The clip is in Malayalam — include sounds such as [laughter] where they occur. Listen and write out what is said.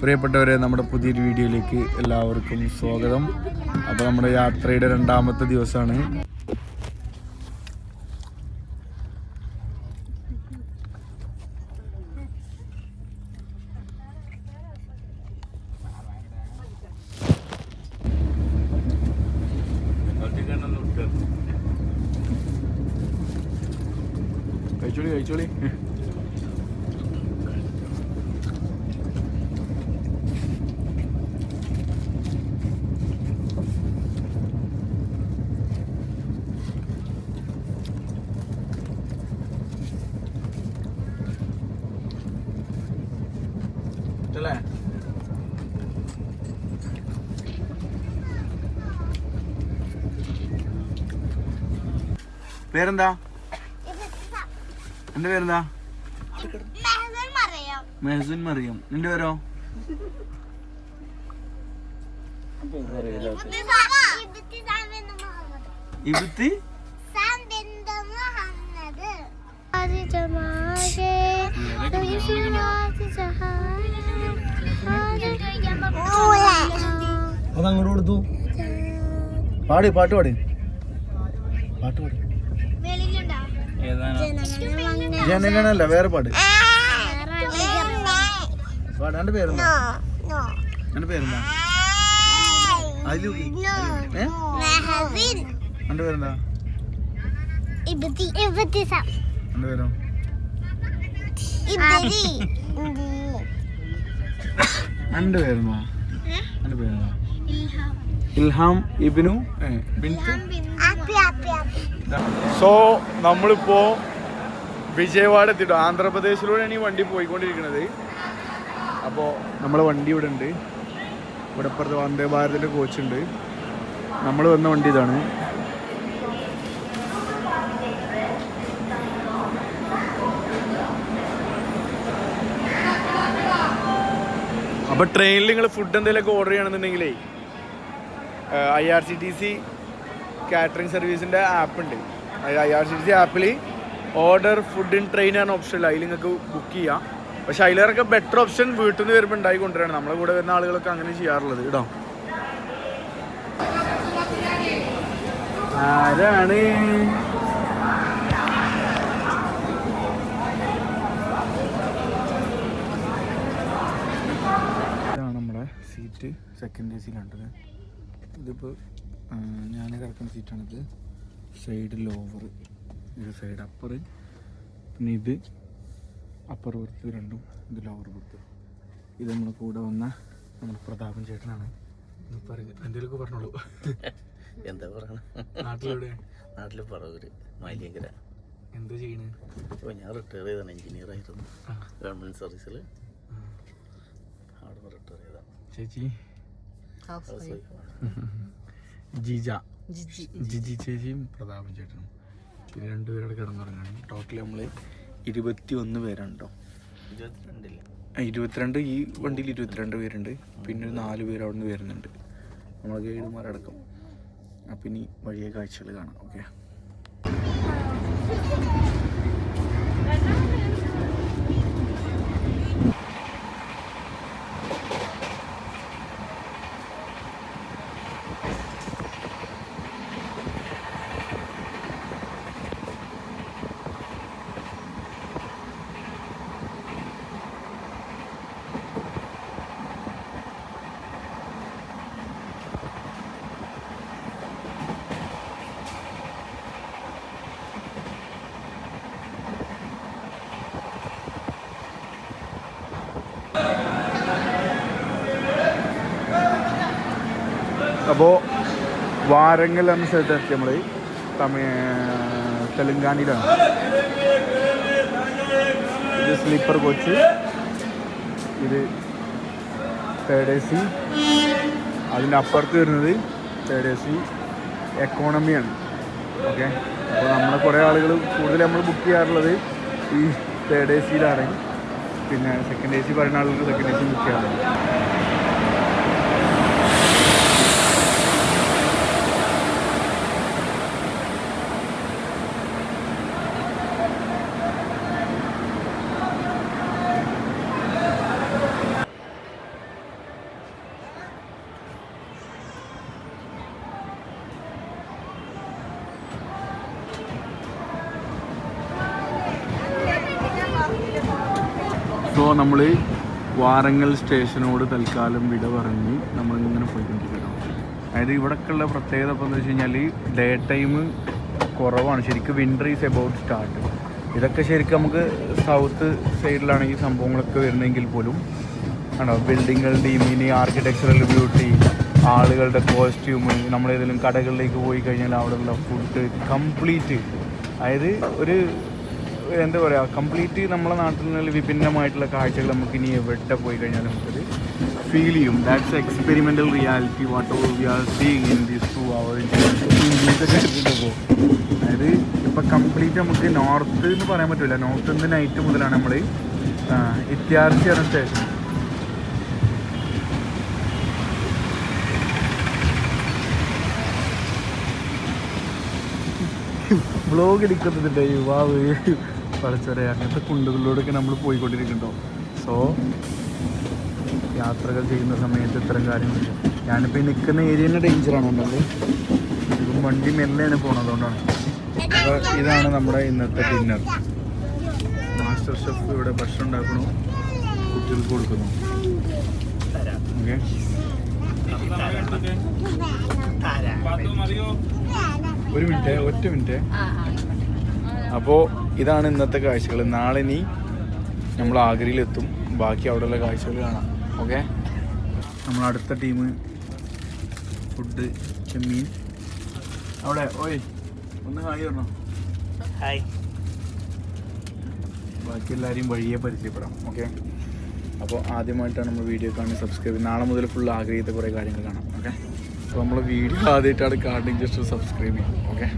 പ്രിയപ്പെട്ടവരെ നമ്മുടെ പുതിയൊരു വീഡിയോയിലേക്ക് എല്ലാവർക്കും സ്വാഗതം. അപ്പോൾ നമ്മുടെ യാത്രയുടെ രണ്ടാമത്തെ ദിവസമാണ്. കഴിച്ചോളി കഴിച്ചോളി. ഇഷ്ടല്ലേ പേരെന്താ? എന്റെ പേരെന്താ? മെഹസുൻ മറിയം. നിന്റെ പേരോ? ഇബത്തി അത് അങ്ങോട്ട് കൊടുത്തു. പാടി പാട്ട് പാടി. പാട്ട് പാടി. ജനഗണല്ല വേറെ പാട്. പാടാണ്ട് പേരുണ്ടോ പേരെന്താ? എന്റെ പേരെന്താ ഏ? എന്റെ പേരെന്താ? എന്റെ പേരോ? [coughs] എന്റെ പേരെന്താ അന്റെ പേരെന്താ ഇൽഹാം. ഇബിനു സോ നമ്മളിപ്പോ വിജയവാഡ എത്തിട്ടു. ആന്ധ്രാപ്രദേശിലൂടെയാണ് ഈ വണ്ടി പോയിക്കൊണ്ടിരിക്കുന്നത്. അപ്പോ നമ്മളെ വണ്ടി ഇവിടെ ഉണ്ട്. ഇവിടെ ഇപ്പുറത്ത് വന്ദേ ഭാരതിന്റെ കോച്ച് ഉണ്ട്. നമ്മൾ വന്ന വണ്ടി ഇതാണ്. അപ്പോൾ ട്രെയിനിൽ നിങ്ങൾ ഫുഡ് എന്തെങ്കിലുമൊക്കെ order ചെയ്യണമെന്നുണ്ടെങ്കിലേ I R C T C catering സർവീസിന്റെ app ഉണ്ട്. I R C T C ആപ്പിൽ ഓർഡർ ഫുഡ് ഇൻ ട്രെയിൻ ആണ് ഓപ്ഷൻ അതിൽ നിങ്ങൾക്ക് ബുക്ക് ചെയ്യാം. പക്ഷെ അതിലേറൊക്കെ ബെറ്റർ ഓപ്ഷൻ വീട്ടിൽ നിന്ന് വരുമ്പോൾ ഉണ്ടായി കൊണ്ടുവരാണ്. നമ്മളെ കൂടെ വരുന്ന ആളുകളൊക്കെ അങ്ങനെ ചെയ്യാറുള്ളത് കേട്ടോ. ആരാണ് ഇതാണ് നമ്മുടെ സീറ്റ് സെക്കൻഡ് എ സിയിലാണ്ടത് ഇതിപ്പോൾ ഞാൻ കിടക്കുന്ന സീറ്റാണിത് സൈഡ് ലോവർ ഇത് സൈഡ് അപ്പർ പിന്നെ ഇത് അപ്പർ പുറത്ത് രണ്ടും ഇത് ലോവർ പുറത്ത് ഇത് നമ്മുടെ കൂടെ വന്ന നമ്മുടെ പ്രതാപൻ ചേട്ടനാണ്. എന്തെങ്കിലുമൊക്കെ പറഞ്ഞോളൂ. എന്താ പറയണ? നാട്ടിലെവിടെ? നാട്ടിൽ പറവൂര് മാലിയങ്കര. എന്താ ചെയ്യണേ? ഞാൻ റിട്ടയർ ചെയ്താണ് എഞ്ചിനീയർ ആയിരുന്നു. ഗവൺമെന്റ് ഗവൺമെന്റ് സർവീസിൽ അവിടെ റിട്ടയർ ചെയ്താണ് ചേച്ചി? ഹൗസ് ജിജ. ജിജി. ചേച്ചിയും പ്രതാപൻ ചേട്ടനും. പിന്നെ രണ്ടുപേരോട് കിടന്നുറങ്ങാണ്. ടോട്ടൽ നമ്മൾ ഇരുപത്തി ഒന്ന് പേരുണ്ടോ? ഇരുപത്തിരണ്ടില്ല ആ, ഇരുപത്തിരണ്ട് ഈ വണ്ടിയിൽ ഇരുപത്തിരണ്ട് പേരുണ്ട്. പിന്നെ ഒരു നാല് പേര് അവിടെ നിന്ന് വരുന്നുണ്ട്. നമ്മൾ ഗൈഡുമാരടക്കം. അപ്പം ഇനി വഴിയെ കാഴ്ചകൾ കാണാം. ഓക്കെ? അപ്പോൾ വാരങ്ങൽ എന്ന സ്ഥലത്തെത്തി നമ്മൾ തമിഴ് തെലുങ്കാനയിലാണ്. ഇത് സ്ലീപ്പർ കോച്ച്. ഇത് തേർഡ് എ സി അതിന്റെ അപ്പുറത്ത് വരുന്നത് തേർഡ് എ സി എക്കോണമിയാണ് ഓക്കെ അപ്പോൾ നമ്മളെ കുറേ ആളുകൾ കൂടുതൽ നമ്മൾ ബുക്ക് ചെയ്യാറുള്ളത് ഈ തേർഡ് എ സിയിലാണ് പിന്നെ സെക്കൻഡ് എ സി പറയുന്ന ആളുകൾ സെക്കൻഡ് എ സി ബുക്ക് ചെയ്യാറുണ്ട്. നമ്മൾ വാരങ്ങൽ സ്റ്റേഷനോട് തൽക്കാലം വിട പറഞ്ഞ് നമ്മളിങ്ങനെ പോയിക്കൊണ്ടിരിക്കണം അതായത് ഇവിടെക്കുള്ള പ്രത്യേകത എന്ന് വെച്ച് കഴിഞ്ഞാൽ ഡേ ടൈം കുറവാണ്. ശരിക്കും വിന്റർ ഈസ് എബൌട്ട് സ്റ്റാർട്ട് ഇതൊക്കെ ശരിക്കും നമുക്ക് സൗത്ത് സൈഡിലാണ് ഈ സംഭവങ്ങളൊക്കെ വരുന്നതെങ്കിൽ പോലും ആണോ? ബിൽഡിങ്ങുകളുടെയും ഇനി ആർക്കിടെക്ചറൽ ബ്യൂട്ടി ആളുകളുടെ കോസ്റ്റ്യൂം നമ്മളേതെങ്കിലും കടകളിലേക്ക് പോയി കഴിഞ്ഞാൽ അവിടെയുള്ള ഫുഡ് കംപ്ലീറ്റ് അതായത് ഒരു എന്താ പറയുക കംപ്ലീറ്റ് നമ്മുടെ നാട്ടിൽ നിന്ന് വിഭിന്നമായിട്ടുള്ള കാഴ്ചകൾ നമുക്ക് ഇനി എവിടെ പോയി കഴിഞ്ഞാലും നമുക്കത് ഫീൽ ചെയ്യും. That's experimental reality what we are seeing in these two hours അതായത് ഇപ്പം കംപ്ലീറ്റ് നമുക്ക് നോർത്ത് എന്ന് പറയാൻ പറ്റില്ല നോർത്ത് ഇന്ന് നൈറ്റ് മുതലാണ് നമ്മൾ ഇത്യാർച്ചി പറഞ്ഞ സ്റ്റേഷൻ ബ്ലോഗ് എടുക്കുന്നുണ്ട് യുവാവ് പഠിച്ചവരെ അങ്ങനത്തെ കുണ്ടുകളിലൂടെയൊക്കെ നമ്മൾ പോയിക്കൊണ്ടിരിക്കുന്നുണ്ടോ? സോ യാത്രകൾ ചെയ്യുന്ന സമയത്ത് ഇത്തരം കാര്യങ്ങളില്ല ഞാനിപ്പോൾ ഈ നിൽക്കുന്ന ഏരിയ തന്നെ ഡേഞ്ചറാണ് ഉണ്ടല്ലോ ഇതും വണ്ടി മെല്ലെയാണ് പോണതുകൊണ്ടാണ് അപ്പോൾ ഇതാണ് നമ്മുടെ ഇന്നത്തെ ഡിന്നർ മാസ്റ്റർ ഷെഫ് ഇവിടെ ഭക്ഷണം ഉണ്ടാക്കണു. കുട്ടികൾക്ക് കൊടുക്കുന്നു. ഓക്കെ ഒരു മിനിറ്റ് ഒറ്റ മിനിറ്റ്. അപ്പോൾ ഇതാണ് ഇന്നത്തെ കാഴ്ചകൾ. നാളെ ഇനി നമ്മൾ ആഗ്രയിലെത്തും. ബാക്കി അവിടെയുള്ള കാഴ്ചകൾ കാണാം. ഓക്കെ നമ്മൾ അടുത്ത ടീം ഫുഡ് ചെമ്മീൻ. അവിടെ ഓയ് ഒന്ന് ഹായ് പറഞ്ഞോ. ഹായ്. ബാക്കി എല്ലാവരെയും വഴിയെ പരിചയപ്പെടാം. ഓക്കെ അപ്പോൾ ആദ്യമായിട്ടാണ് നമ്മൾ വീഡിയോ കാണി സബ്സ്ക്രൈബ് നാളെ മുതൽ ഫുൾ ആഗ്രഹിച്ച കുറേ കാര്യങ്ങൾ കാണാം. ഓക്കെ അപ്പോൾ നമ്മൾ വീഡിയോ ആദ്യമായിട്ടാണ് കാണുന്നത്. ജസ്റ്റ് സബ്സ്ക്രൈബ് ചെയ്യും ഓക്കെ